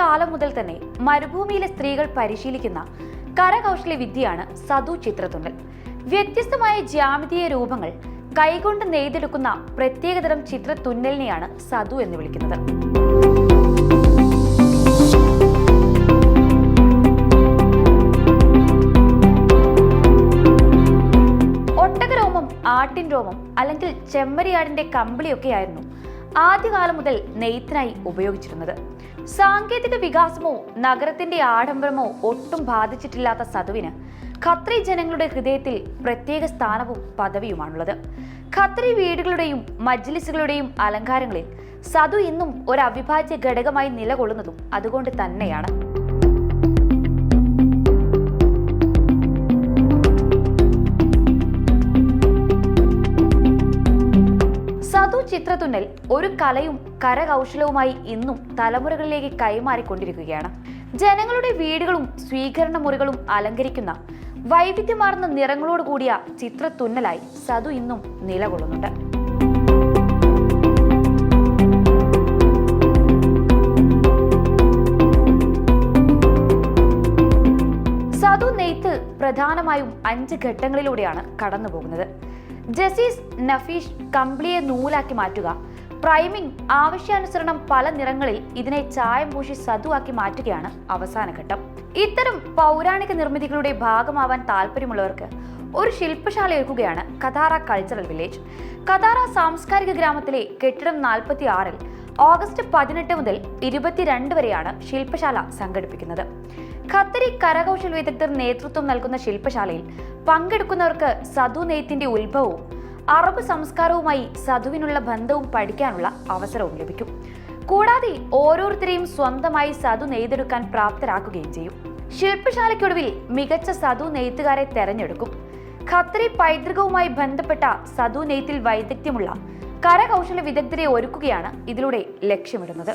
കാലം മുതൽ തന്നെ മരുഭൂമിയിലെ സ്ത്രീകൾ പരിശീലിക്കുന്ന കരകൗശല വിദ്യയാണ് സതു ചിത്രത്തുന്നൽ വ്യത്യസ്തമായ ജ്യാമിതീയ രൂപങ്ങൾ കൈകൊണ്ട് നെയ്തെടുക്കുന്ന പ്രത്യേകതരം ചിത്രത്തുന്നലിനെയാണ് സതു എന്ന് വിളിക്കുന്നത്. ആട്ടിൻ രോമം അല്ലെങ്കിൽ ചെമ്മരിയാടിന്റെ കമ്പിളിയൊക്കെയായിരുന്നു ആദ്യകാലം മുതൽ നെയ്ത്തിനായി ഉപയോഗിച്ചിരുന്നത്. സാങ്കേതിക വികാസമോ നഗരത്തിന്റെ ആഡംബരമോ ഒട്ടും ബാധിച്ചിട്ടില്ലാത്ത സതുവിന് ഖത്രി ജനങ്ങളുടെ ഹൃദയത്തിൽ പ്രത്യേക സ്ഥാനവും പദവിയുമാണുള്ളത്. ഖത്രി വീടുകളുടെയും മജ്ലിസുകളുടെയും അലങ്കാരങ്ങളിൽ സതു ഇന്നും ഒരു അവിഭാജ്യ ഘടകമായി നിലകൊള്ളുന്നതും അതുകൊണ്ട് തന്നെയാണ്. ചിത്രത്തുന്നൽ ഒരു കലയും കരകൗശലവുമായി ഇന്നും തലമുറകളിലേക്ക് കൈമാറിക്കൊണ്ടിരിക്കുകയാണ്. ജനങ്ങളുടെ വീടുകളും സ്വീകരണ മുറികളും അലങ്കരിക്കുന്ന വൈവിധ്യമാർന്ന നിറങ്ങളോട് കൂടിയ ചിത്രത്തുന്നലായി സതു ഇന്നും നിലകൊള്ളുന്നുണ്ട്. സതു നെയ്ത്ത് പ്രധാനമായും അഞ്ച് ഘട്ടങ്ങളിലൂടെയാണ് കടന്നു പോകുന്നത് ജസീസ് നഫീഷ് കമ്പിളിയെ നൂലാക്കി മാറ്റുക. പ്രൈമിംഗ് ആവശ്യാനുസരണം പല നിറങ്ങളിൽ ഇതിനെ ചായം പൂശി സതുവാക്കി മാറ്റുകയാണ് അവസാന ഘട്ടം. ഇത്തരം പൗരാണിക നിർമ്മിതികളുടെ ഭാഗമാവാൻ താല്പര്യമുള്ളവർക്ക് ഒരു ശില്പശാല ഒരുക്കുകയാണ് കഥാറ കൾച്ചറൽ വില്ലേജ് കഥാറ സാംസ്കാരിക ഗ്രാമത്തിലെ കെട്ടിടം നാൽപ്പത്തി ആറിൽ ഓഗസ്റ്റ് പതിനെട്ട് മുതൽ ഇരുപത്തിരണ്ട് വരെയാണ് ശില്പശാല സംഘടിപ്പിക്കുന്നത്. ഖത്തരി കരകൗശല വിദഗ്ധർ നേതൃത്വം നൽകുന്ന ശില്പശാലയിൽ പങ്കെടുക്കുന്നവർക്ക് സധു നെയ്ത്തിന്റെ ഉത്ഭവവും അറബ് സംസ്കാരവുമായി സധുവിനുള്ള ബന്ധവും പഠിക്കാനുള്ള അവസരവും ലഭിക്കും. കൂടാതെ ഓരോരുത്തരെയും സ്വന്തമായി സധു നെയ്തെടുക്കാൻ പ്രാപ്തരാക്കുകയും ചെയ്യും. ശില്പശാലയ്ക്കൊടുവിൽ മികച്ച സധു നെയ്ത്തുകാരെ തെരഞ്ഞെടുക്കും. ഖത്തരി പൈതൃകവുമായി ബന്ധപ്പെട്ട സധു നെയ്ത്തിൽ വൈദഗ്ധ്യമുള്ള കരകൗശല വിദഗ്ധരെ ഒരുക്കുകയാണ് ഇതിലൂടെ ലക്ഷ്യമിടുന്നത്.